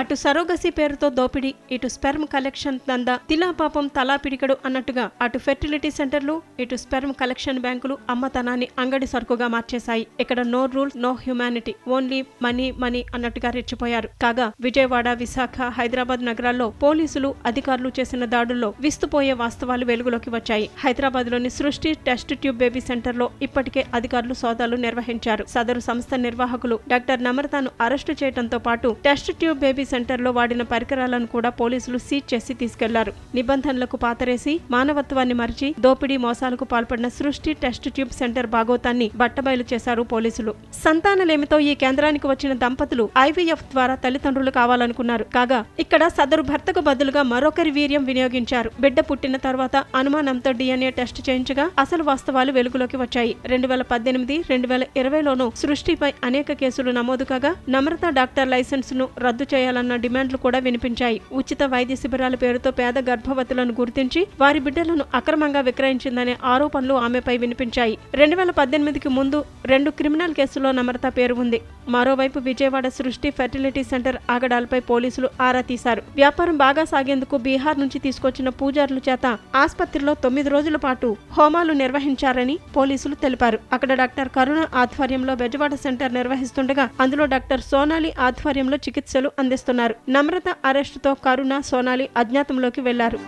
అటు సరోగసి పేరుతో దోపిడీ ఇటు స్పెర్మ్ కలెక్షన్ దందా తిలా పాపం తలా పిడికడు అన్నట్టుగా అటు ఫెర్టిలిటీ సెంటర్లు ఇటు స్పెర్మ్ కలెక్షన్ బ్యాంకులు అమ్మతనాన్ని అంగడి సరుకుగా మార్చేశాయి. ఇక్కడ no rule no humanity only money money అన్నట్టుగా రెచ్చిపోయారు. కాగా విజయవాడ విశాఖ హైదరాబాద్ నగరాల్లో పోలీసులు అధికారులు చేసిన దాడుల్లో విస్తుపోయే వాస్తవాలు వెలుగులోకి వచ్చాయి. హైదరాబాద్లోని సృష్టి టెస్ట్ ట్యూబ్ బేబీ సెంటర్లో ఇప్పటికే అధికారులు సోదాలు నిర్వహించారు. సదరు సంస్థ నిర్వాహకులు డాక్టర్ నమ్రతను అరెస్టు చేయడంతో పాటు టెస్ట్ ట్యూబ్ బేబీ సెంటర్లో వాడిన పరికరాలను కూడా పోలీసులు సీజ్ చేసి తీసుకెళ్ళారు. నిబంధనలకు పాతరేసి మానవత్వాన్ని మరిచి దోపిడీ మోసాలకు పాల్పడిన సృష్టి టెస్ట్ ట్యూబ్ సెంటర్ భాగోతాన్ని బట్టబయలు చేశారు పోలీసులు. సంతానలేమితో ఈ కేంద్రానికి వచ్చిన దంపతులు ఐవీఎఫ్ ద్వారా తల్లిదండ్రులు కావాలనుకున్నారు. కాగా ఇక్కడ సదరు భర్తకు బదులుగా మరొకరి వీర్యం వినియోగించారు. బిడ్డ పుట్టిన తర్వాత అనుమానంతో డిఎన్ఏ టెస్ట్ చేయించగా అసలు వాస్తవాలు వెలుగులోకి వచ్చాయి. రెండు వేల పద్దెనిమిది రెండు వేల ఇరవైలోనూ సృష్టిపై అనేక కేసులు నమోదు కాగా నమ్రత డాక్టర్ లైసెన్స్ను రద్దు చేయించాలన్న డిమాండ్లు కూడా వినిపించాయి. ఉచిత వైద్య శిబిరాల పేరుతో పేద గర్భవతులను గుర్తించి వారి బిడ్డలను అక్రమంగా విక్రయించిందనే ఆరోపణలు ఆమెపై వినిపించాయి. రెండు వేల పద్దెనిమిదికి ముందు రెండు క్రిమినల్ కేసుల్లో నమ్రత పేరు ఉంది. మరోవైపు విజయవాడ సృష్టి ఫెర్టిలిటీ సెంటర్ ఆగడాలపై పోలీసులు ఆరా తీశారు. వ్యాపారం బాగా సాగేందుకు బీహార్ నుంచి తీసుకొచ్చిన పూజారుల చేత ఆసుపత్రిలో తొమ్మిది రోజుల పాటు హోమాలు నిర్వహించారని పోలీసులు తెలిపారు. అక్కడ డాక్టర్ కరుణ ఆధ్వర్యంలో బెజవాడ సెంటర్ నిర్వహిస్తుండగా అందులో డాక్టర్ సోనాలి ఆధ్వర్యంలో చికిత్సలు అందిస్తున్నారు నమ్రత అరెస్టుతో కరుణ సోనాలి అజ్ఞాతంలోకి వెళ్ళారు.